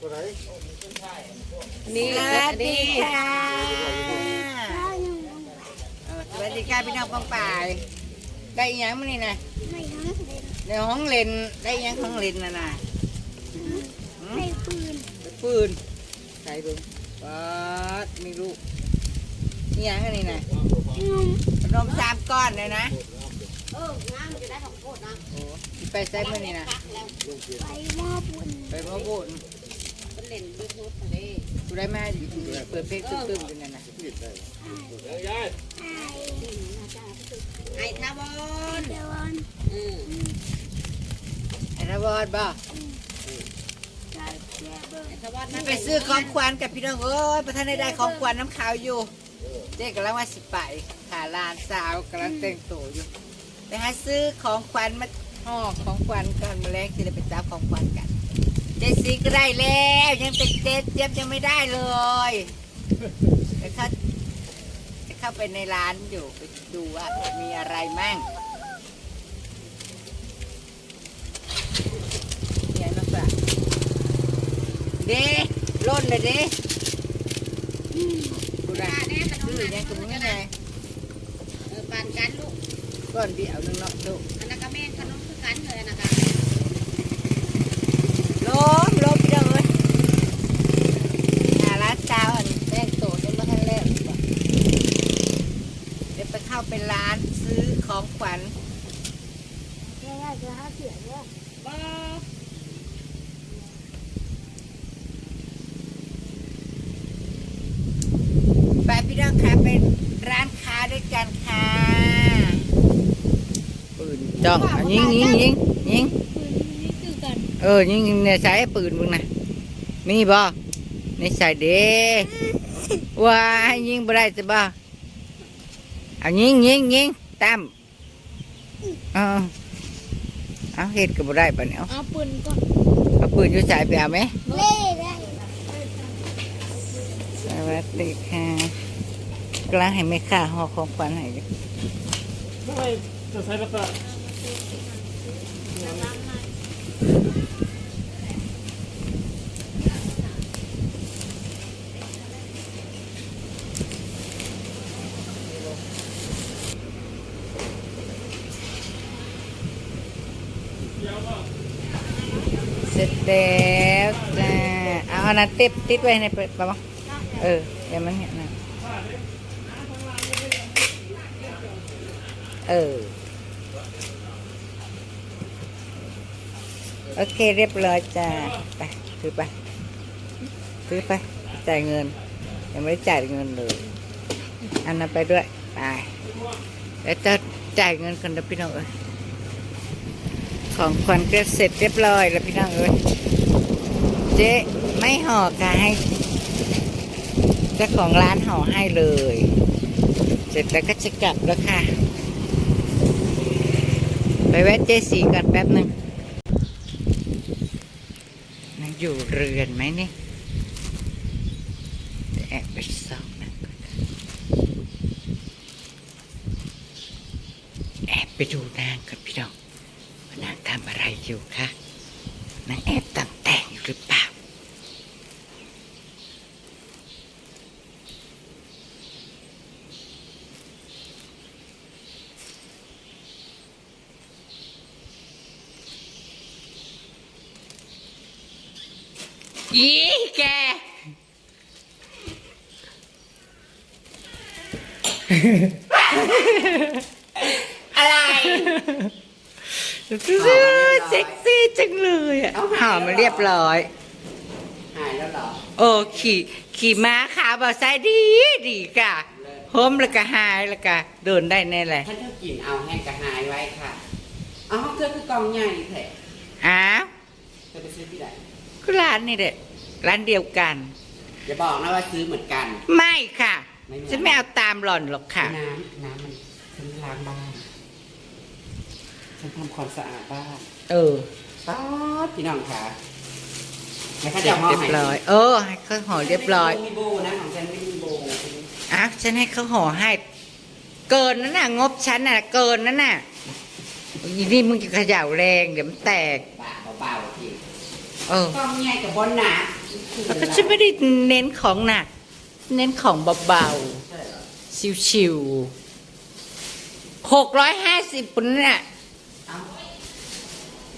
ตัวไหนนี่สวัสดีค่ะเออสวัสดีค่ะพี่น้องปองป่ายได้อีหยังมื้อนี้นะไม่ทั้งเด็นในห้องเล่นได้อีหยังของเล่นน่ะนะไม่ปืนปืนใส่ดูปัดมีลูกอีหยังอันนี้นะนุ่มขนมสามก้อนเลยนะเออน้ำมันจะได้ของโคตรนะโอ้สิไปใส่มื้อนี้นะพักแล้วไปหม้อปุ่นไปบ่บุญมัน เล่นด้วยโน้ตทะเลกูได้มาอยู่เปิดเพลงตึ้มๆอยู่นั่นน่ะไอ้ทาวอนเดวอนเออไอ้ระบอดบ่กาเชียเบอร์ไอ้ทาวอนไปซื้อของขวัญกับพี่น้องเอ้ยประธานได้ได้ของขวัญน้ำขาวอยู่ เจ๊กำลังว่าสิไปขาลานสาวกำลังแต่งตัวอยู่ไปหาซื้อของขวัญมาห่อของขวัญก่อนมาแรกที่จะไปจับของขวัญกัน เจสซี่ก็ได้แล้วยังเป็นเจสเจี๊ยบยังไม่ได้เลยเดี๋ยวเข้าจะเข้าไปในร้านอยู่ไปดูว่ามีอะไรมั่งเนี่ยน้องปลาเด้ล่นเลยเด้ดูนะแน่ขนมซื้อยังตรงนี้ไงเออปานกันลูกก้อนเดียวนึงเนาะดูอันนั้นก็แม่ขนมคือกันเลยนะคะ ล้มล้มไปเลยหาร้านเช้าอันแรกโตยังไม่ทันแรกเดี๋ยวไปเข้าไปร้านซื้อของขวัญแค่อยากจะหาเสือด้วยบ่ไปพี่น้องค่ะเป็นร้านค้าด้วยกันค่ะปืนจ้องอะยิงยิงยิงยิงปืนนี่คือกัน เออยิงเนี่ยใช้ปืนมึงนะมีบ่ในใส่เด้ว่าให้ยิงบ่ได้จะบ่เอายิงยิงยิงตามเอาเอาเฮ็ดก็บ่ได้ปะเนี่ยเอาเอาปืนก่อนเอาปืนอยู่ใส่ไปเอาไหมเล่ได้สวัสดีค่ะกำลังให้แม่ค้าห่อของขวัญให้อยู่ทำไมจะใช้แล้วก็ เสร็จแล้วจ้า เอาอันนั้นติดติดไว้ในปะมั้งเออเดี๋ยวมันเห็นนะเออ โอเคเรียบร้อยจ้า ไปถือไปถือไป จ่ายเงิน ยังไม่ได้จ่ายเงินเลยอันนั้นไปด้วย ไปแล้วจะจ่ายเงินคนเดียวพี่น้องเอ้ยของขวัญก็เสร็จเรียบร้อยแล้วพี่น้องเอ้ยเจ๊ ไม่ห่อค่ะให้เจ้าของร้านห่อให้เลย เสร็จแล้วก็จะกลับแล้วค่ะ ไปแวะเจสีก่อนแป๊บหนึ่งนั่งอยู่เรือนไหมนี่แอบไปส่องนะแอบไปดูนางกับพี่น้องนางทำอะไรอยู่คะนางแอบตั้งแต่งอยู่หรือเปล่า อีแก อะไรเซ็กซี่จังเลยอะหอมมาเรียบร้อย หายแล้วเหรอ โอ้ขี่ขี่ม้าขาบอไซดีดีกะโฮมแล้วก็หายแล้วก็เดินได้แน่เลยท่านเจ้ากินเอาแห้งกระหายไว้ค่ะ เอาห้องเครื่องคือกองใหญ่แท้อ้าวจะไปซื้อที่ไหนก็ร้านนี่แหละร้านเดียวกัน อย่าบอกนะว่าซื้อเหมือนกัน ไม่ค่ะ ไม่เหมือนฉันไม่เอาตามหล่อนหรอกค่ะ น้ำน้ำมันฉันล้างบ้านฉันทำความสะอาดบ้านเออป๊าดพี่น้องค่ะแล้วเขาเสร็จะจห่อเรียบให้ร้อย เออ ให้เขาห่อเรียบร้อยมีโบนะของฉันไม่มีโบอ้าวฉันให้เขาห่อให้ เกินนั่นน่ะ งบฉันน่ะ เกินนั่นน่ะอีนี่มึงจะเขย่าแรงเดี๋ยวมันแตก บ้าเบาๆพี่เออกองใหญ่กับบนหนาแล้วก็ฉันไม่ได้เน้นของหนัก เน้นของเบาใช่เหรอๆชิวๆหกร้อยห้าสิบปุ่นเนี่ยเอ้า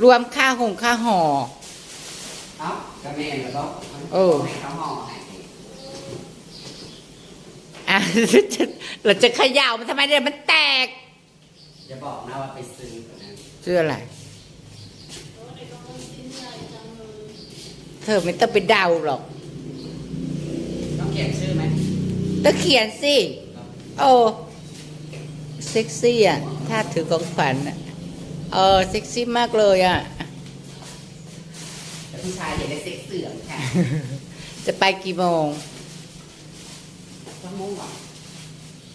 รวมค่าหงค่าห่อเอ้ากระเมนแล้วก็เออให้เขาห่อให้อะจะเราจะเขย่ามันทำไมเนี่ยมันแตกอย่าบอกนะว่าไปซื้อก่อนนะชื่ออะไรเธอไม่ต้องไปเดาหรอกต้องเขียนชื่อไหมต้องเขียนสิ โอ้เซ็กซี่อะ ถ้าถือของขวัญอะ เออเซ็กซี่มากเลยอะแต่ผู้ชายอย่าได้เซ็กเสื่อมค่ะจะไปกี่โมงต้องมุ่งเหรอ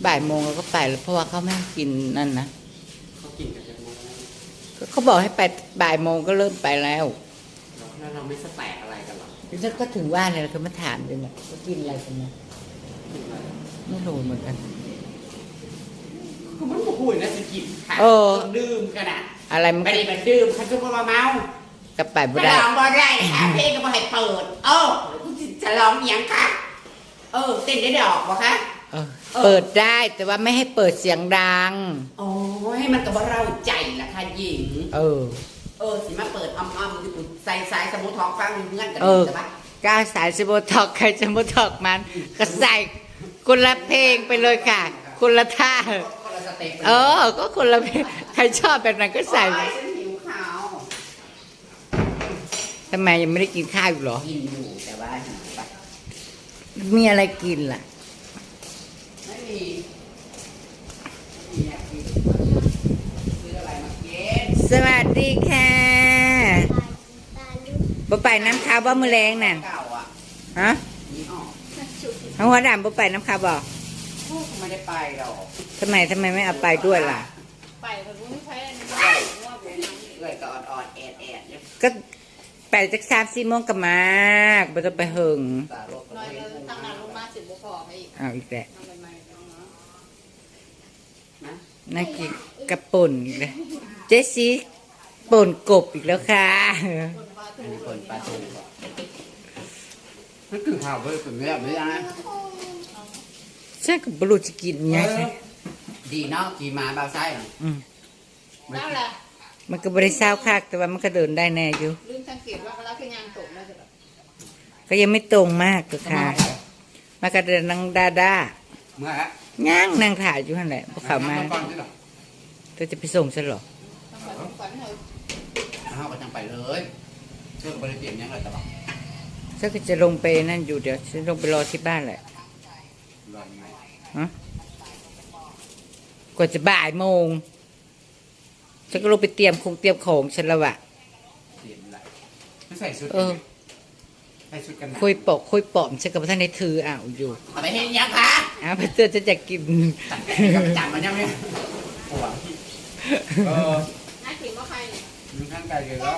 บ่ายโมงเราก็ไปแล้วเพราะว่าเขาไม่ให้กินนั่นนะ เขากินกันจะมุ่งก็เขาบอกให้ไปบ่ายโมงก็เริ่มไปแล้ว แล้วเราไม่สแตกอะไรกันหรอ ฉันก็ถึงว่าเนี่ยเขามาถามเลยนะว่ากินอะไรกันนะไม่รู้เหมือนกันก็มันบอกคุยนะจะกินค่ะเออ ดื่มกันอะอะไรมันไม่ก็ได้มาดื่มเขาจะมาเมาก็ไปบ่จะได้ลองบ่ได้หาเพลงก็บ่ให้เปิด เออจะลองอิหยังคะเออเต้นได้ดอกบ่คะ เออ เปิดได้แต่ว่าไม่ให้เปิดเสียงดังโอ้ยมันก็บ่เราใจล่ะค่ะหญิง เออ เออสิมาเปิดอ้อมๆอยู่ ใส่สายสมุทรท้องฟังเงื่อนกันเออแต่ว่าก้าวสายสโมทอกใครจะโมทอกมัน ก็ใส่คนละเพลงไปเลยค่ะ คนละท่า คนละสเต็ปไปเออ ก็คนละเพลงใครชอบแบบนั้นก็ใส่โอ้ยฉันหิวข้าวทำไมยังไม่ได้กินข้าวอยู่เหรอ กินอยู่แต่ว่าหิวไปมีอะไรกินล่ะ ไม่มีไม่มีอยากกินซื้ออะไรมากินสวัสดีค่ะตาลูก บ่ไปน้ำข้าวบ่มือแรงน่ะเก่าอะฮะนี่ออกทั้งหัวดำบ่ไปน้ำข้าวบ่โอ้ไม่ได้ไปหรอกทำไมทำไมไม่เอาไปด้วยล่ะ ไปกับลุงใช้อันนี้ว่าผมเลยก็อ่อนๆแอดแอดๆเนี่ยก็ไปจากสามสี่โมงกับมากบ่ต้องไปหึงตาโรคก็น้อยไม่เราทำงานลงมาสิบบุพอไปอีกเอาอีกแล้วทำใหม่ๆเนาะนะน่ากินกระป่นอีกแล้วเจสซี่ป่นกบอีกแล้วค่ะ อันนี้คนปลาทูนั่นคือข่าวเว้ยเป็นแบบนี้นะฉันก็บ่รู้จะกินไงดีเนาะขี่ม้าเบาไส้เหรออืมไม่แล้วกินแหละมันก็บริเศร้าคักแต่ว่ามันก็เดินได้แน่อยู่ลืมสังเกตว่าแล้วคือยางตกแล้วจะก็ยังไม่ตรงมากตัวค่ะมันก็เดินนังดาดาเมื่อฮะย่างนางถ่ายอยู่นั่นแหละพวกเขามาก่อนที่หรอเธอจะไปส่งฉันหรอต้องไปต้องฝันเลยเอาก็จังไปเลย เชื่อบริเตรียมยังไงตลอดฉันก็จะลงไปนั่นอยู่เดี๋ยวฉันลงไปรอที่บ้านแหละรอยังไงฮะกว่าจะบ่ายโมง ฉันก็ลงไปเตรียมคงเตรียมของฉันแล้วอะเตรียมอะไรไม่ใส่ชุดเออใส่ชุดกันหนาวคุยปอกคุยปอมฉันกับท่านในถืออ้าวอยู่เอาไปเห็นยังคะอ้าวเพื่อนจะจะกิน จับมันยังไม่ปวดเออน่าขิงว่าใครเนี่ย มึงข้างไกลเลยแล้ว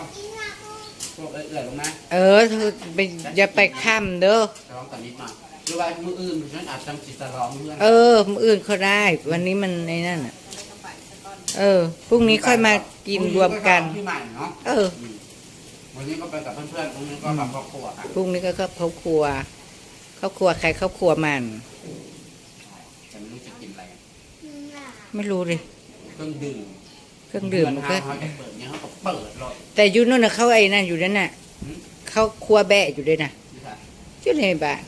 พวกเอื่อยๆลงนะเออเธอไปอย่าไปข้ามเด้อจะร้องก่อนนิดหน่อยหรือว่ามืออื่นฉันอาจจะจิตจะร้องเพื่อนเออมื้ออื่นเขาได้ วันนี้มันในนั่นอะต้องไปแต่ก่อนเออพรุ่งนี้ค่อยมากินรวมกันที่ใหม่เนาะเออวันนี้ก็ไปกับเพื่อนๆตรงนี้ก็กับครอบครัวครับพรุ่งนี้ก็ครอบครัวครอบครัวใครครอบครัวมันฉันไม่รู้จะกินอะไรไม่รู้เลยเครื่องดื่ม เครื่องดื่มมันก็เขาจะเปิดเนี่ยเขาก็เปิดเลยแต่อยูนู่นน่ะเขาไอ้นั่นอยู่นั่นน่ะหืมเขาครัวแบะอยู่ด้วยนะนี่ค่ะชื่ออะไรบ้าน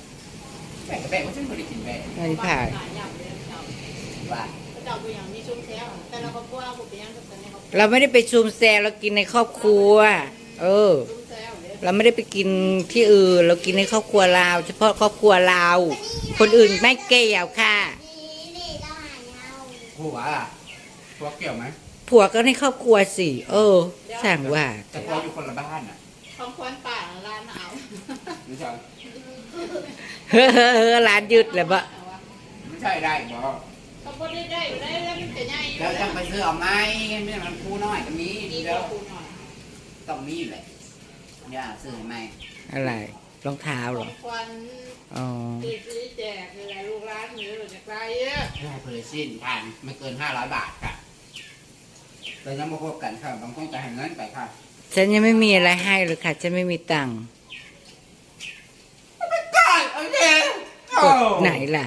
แบกกับแบกว่าฉันไม่ได้กินแบกอันนี้ผ่านหลายอย่างเลยเจ้าว่าเจ้าตัวอย่างมีชุ่มแท้แต่เราก็กลัวผมไปยังแต่ในเขาเราไม่ได้ไปซูมแซวเรากินในครอบครัว เออชุ่มแท้เลยเราไม่ได้ไปกินที่อื่น เรากินในครอบครัวเราเฉพาะครอบครัวเราคนอื่นไม่เกี่ยวค่ะผัวอะผัวเกี่ยวไหม ผัวก็ในครอบครัวสิเออสั่งว่า แต่ผัวอยู่คนละบ้านอะของควันป่าร้านเอาไม่ใช่เฮ้อเฮ้อเฮ้อร้านยืดเลยบะไม่ใช่ได้บอกเขาบ่ได้ได้ได้แล้วมันจะใหญ่แล้วจะไปซื้อเอาไหมไม่ใช่มันคู่น้อยก็มีดีแล้แล้ววคุณหน่อยต้องมีแหละย่าซื้อให้ไหมอะไรรองเท้าขเหรอองควันอ๋อตีสีแจกเลยลูกร้านนี้หรือจากไรเยอะให้เพลซินทานไม่เกินห้าร้อยบาทค่ะ เรายังมาพบกันค่ะบางคนจะให้เงินไปค่ะฉันยังไม่มีอะไรให้เลยค่ะ ฉันไม่มีตังค์ไหนล่ะ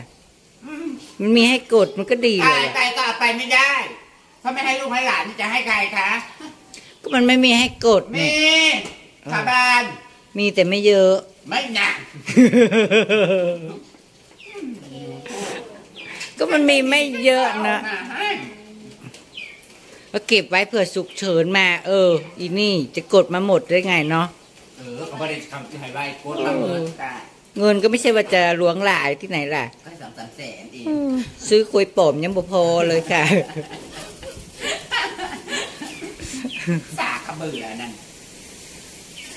มันมีให้กดมันก็ดีเลตายยอะไปก็เอาไปไม่ได้ถ้าไม่ให้ลูกให้หลานจะให้ใครคะก็มันไม่มีให้กดมีเนี่ยสาบานมีแต่ไม่เยอะ ไม่หนักก็มันมีไม่เยอะนะ เอามาให้ ก็เก็บไว้เผื่อสุกเฉินมา เออ อีนี่จะกดมาหมดได้ไงเนาะเออเขาไม่ได้ทำที่ให้ไว้โคตรละเมิดค่ะเงินก็ไม่ใช่ว่าจะหลวงหลายที่ไหนล่ะ ก็สองสามแสนเองซื้อควยป่อมยังบ่พอเลยค่ะ สากกระเบือนั่น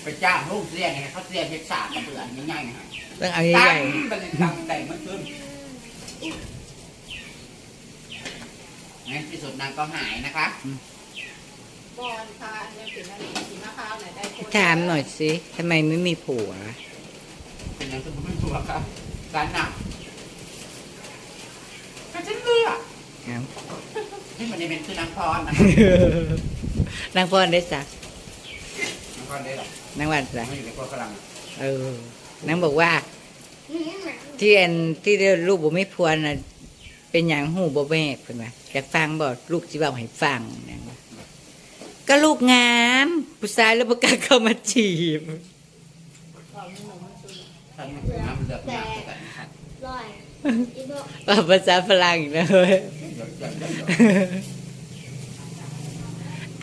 ไปจ้างลูกเรียนไงเขาเรียนเป็นสากกระเบือง่ายๆไงต้องเอาตั้ใหญ่งไปเลยตั้งแต่มันขึ้น งั้นที่สุดนางก็หายนะคะบอลค่ะเนี่ยสีนั่นสีมะพร้าวไหนได้คนๆถามหน่อยสิทำไมไม่มีผัว เป็นยังไงไม่รู้ครับการหนักก็ฉันเลือกเอ้านี่มันจะเป็นคือนางพรนะนางพรได้สักนางพรได้หรอนางวันสักไม่อยู่ในพวกฝรั่งเออนางบอกว่า ที่อันที่ลูกบ่ไม่พวนน่ะเป็นอย่างหูบ่แม่เพิ่นว่า อยากฟังบอกลูกจีบเอาให้ฟังนะก็ลูกงามผู้ชายแล้วบ่กล้เข้ามาจีบภาษาฝรั่งอีกนะเฮ้ย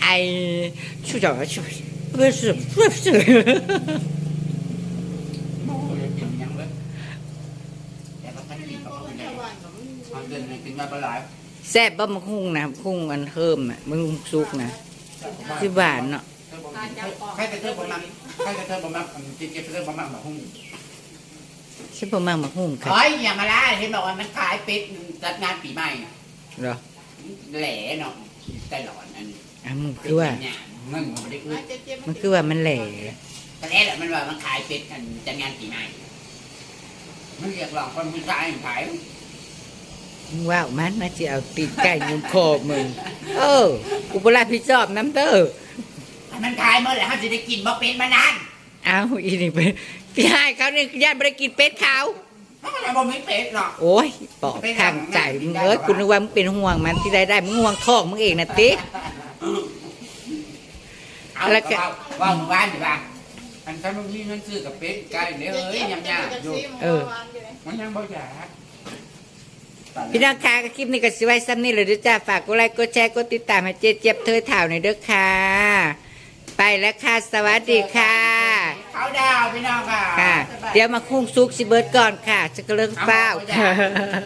ไอชูจอชูเพื่อสืบเพื่อสืเดินเป็นมาหลาย แซ่บบ่มาคุ้งนะคุ้งอันเทิมอะมึงซุกนะที่บ้านเนาะใครจะเทิมประมาณใครจะเทิมประมาณกินเก็บเทิมประมาณแบบหุ้งใช่บ่มากมาคุ้งค่ะเฮ้ยอย่ามาล่าเห็นบอกว่ามันขายเป็ดจัดงานปีใหม่เหรอแหล่เนาะใจหลอนอันนี้อะมึงคือว่าเนี่ยเงินมันไม่ได้อึดมันคือว่ามันแหล่แต่แหละมันว่ามันขายเป็ดกันจัดงานปีใหม่มันเรียกร้องคนผู้ชายขาย มึงว่าวมันนะสิเอาตีนไก่ยุงคอมึง เออกูบ่รับผิดชอบน้ำเด้อให้มันขายเมื่อไหร่เขาจะได้กินบ่เป็ดมานานเอาอีนี่ไปพี่ให้เขานี่ญาติบ่ได้กินเป็ดเขาเพราะมันบ่มีเป็ดหรอกโอ้ยปอกทางใจมึงเอ้ยกูนึกว่ามึงเป็นห่วงมันที่ได้ได้มึงห่วงท้องมึงเองนะติเอาแล้แล้ววก็ก็ว่าหมู่บ้านดีป่ะอันถ้ามันมีเงินซื้อกับเป็ดไก่เนี่ยเอ้ยยังยากอยู่เออมันยังบ่อยาก พี่น้องคะก็คลิปนี้ก็สิไว้ซ้ำนี่เลยเด้วยจ้าฝากกดไลค์กดแชร์กดติดตามให้เจ๊เจี๊ยบเธอถ่าวหน่อยเด้อค่ะ ไปแล้วค่ะ สวัสดีค่ะ เขาดาวพี่น้องค่ะค่ะ เดี๋ยวมาคุ้งซุกสิเบิร์ดก่อนค่ะจะก็เลิกเฝ้าเอาเอาเอา